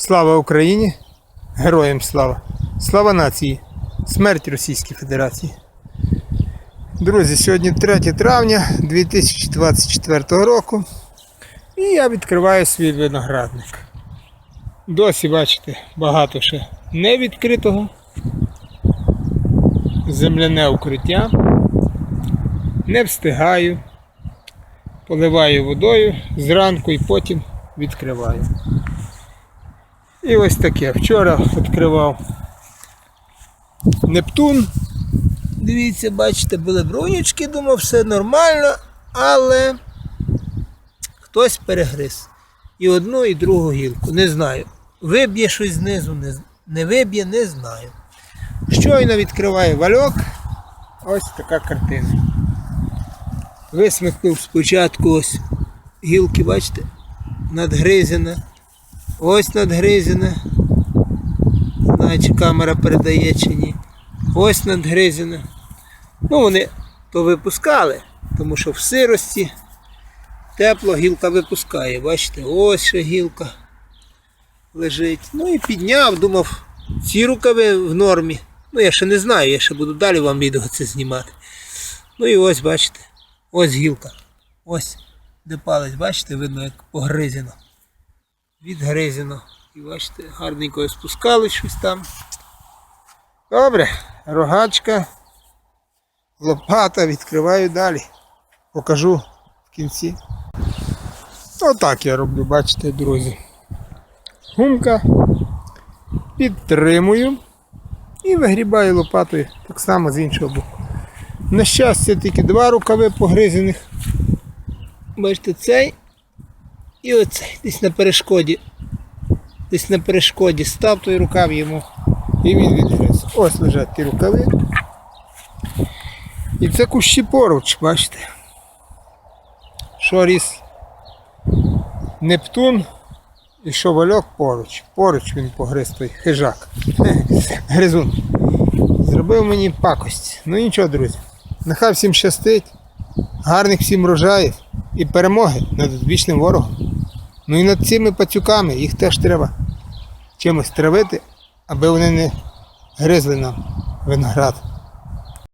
Слава Україні! Героям слава! Слава нації! Смерть Російській Федерації! Друзі, сьогодні 3 травня 2024 року. І я відкриваю свій виноградник. Досі, бачите, багато ще не відкритого. Земляне укриття. Не встигаю. Поливаю водою зранку і потім відкриваю. І ось таке. Вчора відкривав Нептун. Дивіться, бачите, були бронючки, думав, все нормально, але хтось перегриз. І одну, і другу гілку. Не знаю. Виб'є щось знизу, не, виб'є, не знаю. Щойно відкриваю вальок. Ось така картина. Висмикнув спочатку ось гілки, бачите, надгризена. Ось надгризена. Не знаю, чи камера передає чи ні. Ось надгризена. Ну, вони то випускали, тому що в сирості тепло гілка випускає. Бачите, ось ще гілка лежить. Ну і підняв, думав, ці рукави в нормі. Ну, я ще не знаю, я ще буду далі вам відео це знімати. Ну і ось, бачите, ось гілка. Ось де палець, бачите, видно, як погризено відгризено. І бачите, гарненько спускали щось там. Добре, рогачка, лопата, відкриваю далі. Покажу в кінці. Отак я роблю, бачите, друзі. Гумка. Підтримую і вигрібаю лопатою так само з іншого боку. На щастя, тільки два рукави погризених. Бачите, цей і оцей десь на перешкоді. Десь на перешкоді став той рукав йому. І він відгриз. Ось лежать ті рукави. І це кущі поруч, бачите. Що ріс Нептун і що вальок поруч. Поруч він погриз той хижак. Гризун. Зробив мені пакость. Ну нічого, друзі. Нехай всім щастить. Гарних всім врожаїв і перемоги над вічним ворогом. Ну і над цими пацюками їх теж треба чимось травити, аби вони не гризли нам виноград.